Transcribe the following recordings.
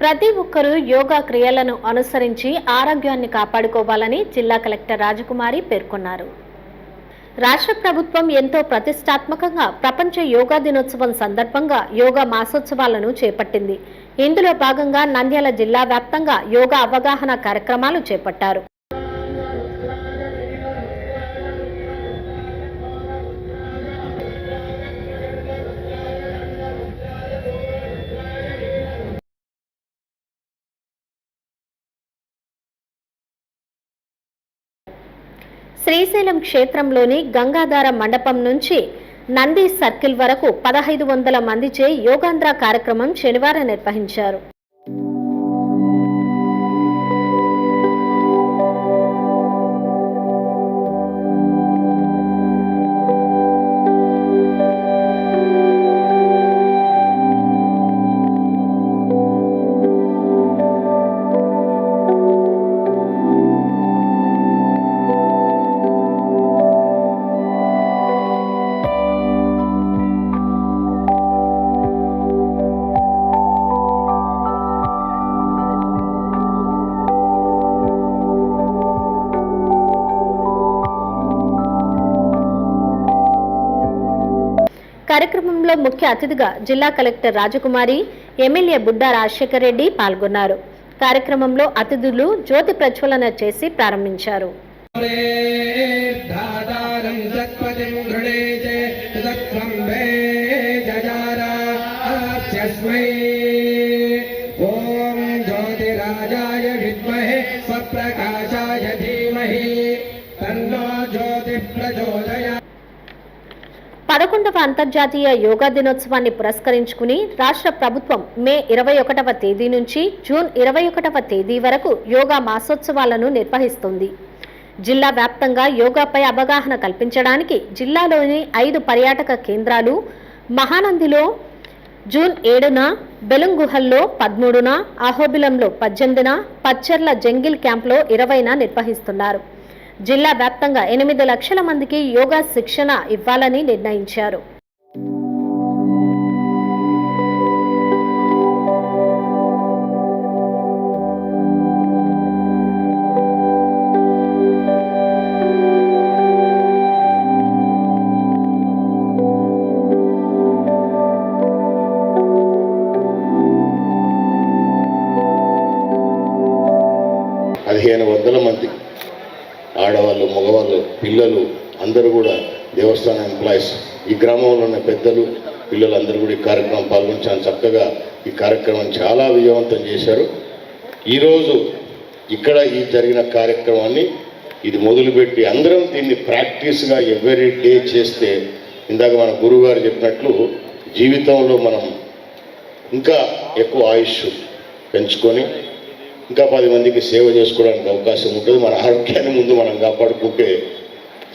ప్రతి ఒక్కరూ యోగా క్రియలను అనుసరించి ఆరోగ్యాన్ని కాపాడుకోవాలని జిల్లా కలెక్టర్ రాజకుమారి పేర్కొన్నారు. రాష్ట్ర ప్రభుత్వం ఎంతో ప్రతిష్టాత్మకంగా ప్రపంచ యోగా దినోత్సవం సందర్భంగా యోగా మాసోత్సవాలను చేపట్టింది. ఇందులో భాగంగా నంద్యాల జిల్లా వ్యాప్తంగా యోగా అవగాహన కార్యక్రమాలు చేపట్టారు. శ్రీశైలం క్షేత్రంలోని గంగాధార మండపం నుంచి నంది సర్కిల్ వరకు పదహైదు వందల మందిచే యోగాంధ్ర కార్యక్రమం శనివారం నిర్వహించారు. కార్యక్రమంలో ముఖ్య అతిథిగా జిల్లా కలెక్టర్ రాజకుమారి ఎమ్మెల్యే బుడ్డా రాజశేఖర్ రెడ్డి పాల్గొన్నారు. కార్యక్రమంలో అతిథులు జ్యోతి ప్రజ్వలన చేసి ప్రారంభించారు. పదకొండవ అంతర్జాతీయ యోగా దినోత్సవాన్ని పురస్కరించుకుని రాష్ట్ర ప్రభుత్వం మే ఇరవై ఒకటవ తేదీ నుంచి జూన్ ఇరవై ఒకటవ తేదీ వరకు యోగా మాసోత్సవాలను నిర్వహిస్తుంది. జిల్లా వ్యాప్తంగా యోగాపై అవగాహన కల్పించడానికి జిల్లాలోని ఐదు పర్యాటక కేంద్రాలు మహానందిలో జూన్ ఏడున బెలుంగుహల్లో పదమూడున అహోబిలంలో పద్దెనిమిదిన పచ్చర్ల జంగిల్ క్యాంప్లో ఇరవైన నిర్వహిస్తున్నారు. జిల్లా వ్యాప్తంగా ఎనిమిది లక్షల మందికి యోగా శిక్షణ ఇవ్వాలని నిర్ణయించారు. పదిహేను వందల మంది ఆడవాళ్ళు మగవాళ్ళు పిల్లలు అందరూ కూడా దేవస్థానం ఎంప్లాయీస్. ఈ గ్రామంలో ఉన్న పెద్దలు పిల్లలు అందరూ కూడా ఈ కార్యక్రమం పాల్గొని చాలా చక్కగా ఈ కార్యక్రమం చాలా విజయవంతం చేశారు. ఈరోజు ఇక్కడ ఈ జరిగిన కార్యక్రమాన్ని ఇది మొదలుపెట్టి అందరం దీన్ని ప్రాక్టీస్గా ఎవ్రీ డే చేస్తే ఇందాక మన గురువు గారు చెప్పినట్లు జీవితంలో మనం ఇంకా ఎక్కువ ఆయుష్ పెంచుకొని ఇంకా పది మందికి సేవ చేసుకోవడానికి అవకాశం ఉంటుంది. మన ఆరోగ్యాన్ని ముందు మనం కాపాడుకుంటే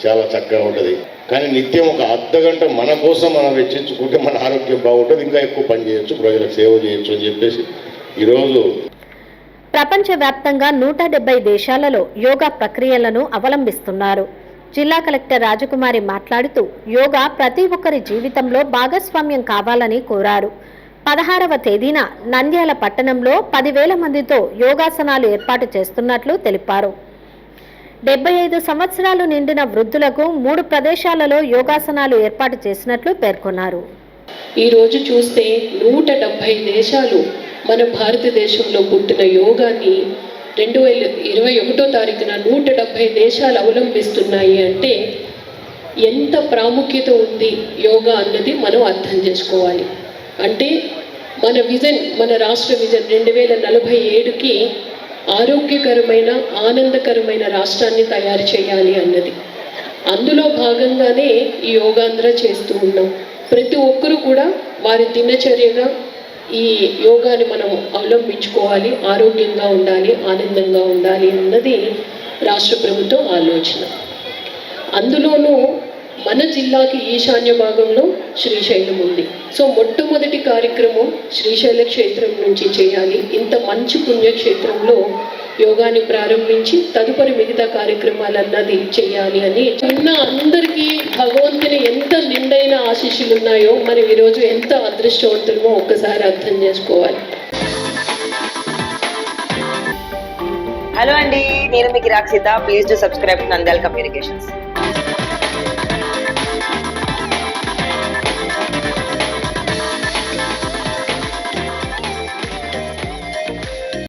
చాలా చక్కగా ఉంటుంది. కానీ నిత్యం ఒక అర్ధ గంట మన కోసం మనం వెచ్చించుకుంటే మన ఆరోగ్యం బాగుంటుంది. ఇంకా ఎక్కువ పని చేయొచ్చు ప్రజలకు సేవ చేయొచ్చు అని చెప్పేసి ఈరోజు ప్రపంచవ్యాప్తంగా నూట డెబ్బై దేశాలలో యోగా ప్రక్రియలను అవలంబిస్తున్నారు. జిల్లా కలెక్టర్ రాజకుమారి మాట్లాడుతూ యోగా ప్రతి ఒక్కరి జీవితంలో భాగస్వామ్యం కావాలని కోరారు. పదహారవ తేదీన నంద్యాల పట్టణంలో పదివేల మందితో యోగాసనాలు ఏర్పాటు చేస్తున్నట్లు తెలిపారు. డెబ్బై ఐదు సంవత్సరాలు నిండిన వృద్ధులకు మూడు ప్రదేశాలలో యోగాసనాలు ఏర్పాటు చేసినట్లు పేర్కొన్నారు. ఈరోజు చూస్తే నూట డెబ్భై దేశాలు మన భారతదేశంలో పుట్టిన యోగాని రెండు వేల ఇరవై ఒకటో తారీఖున నూట డెబ్భై దేశాలు అవలంబిస్తున్నాయి అంటే ఎంత ప్రాముఖ్యత ఉంది యోగా అన్నది మనం అర్థం చేసుకోవాలి. అంటే మన విజన్ మన రాష్ట్ర విజన్ రెండు వేల నలభై ఏడుకి ఆరోగ్యకరమైన ఆనందకరమైన రాష్ట్రాన్ని తయారు చేయాలి అన్నది. అందులో భాగంగానే ఈ యోగాంధ్ర చేస్తూ ఉన్నాం. ప్రతి ఒక్కరూ కూడా వారి దినచర్యగా ఈ యోగాని మనం అవలంబించుకోవాలి ఆరోగ్యంగా ఉండాలి ఆనందంగా ఉండాలి అన్నది రాష్ట్ర ప్రభుత్వం ఆలోచన. అందులోనూ మన జిల్లాకి ఈశాన్య భాగంలో శ్రీశైలం ఉంది. సో మొట్టమొదటి కార్యక్రమం శ్రీశైల క్షేత్రం నుంచి చేయాలి. ఇంత మంచి పుణ్యక్షేత్రంలో యోగాని ప్రారంభించి తదుపరి మిగతా కార్యక్రమాలన్నది చేయాలి అని. ఉన్న అందరికీ భగవంతుని ఎంత నిండైన ఆశీస్సులు ఉన్నాయో మనం ఈరోజు ఎంత అదృష్టవంతులమో ఒక్కసారి అర్థం చేసుకోవాలి. హలో అండి నేను మీకు Rakshita please to subscribe Nandal communications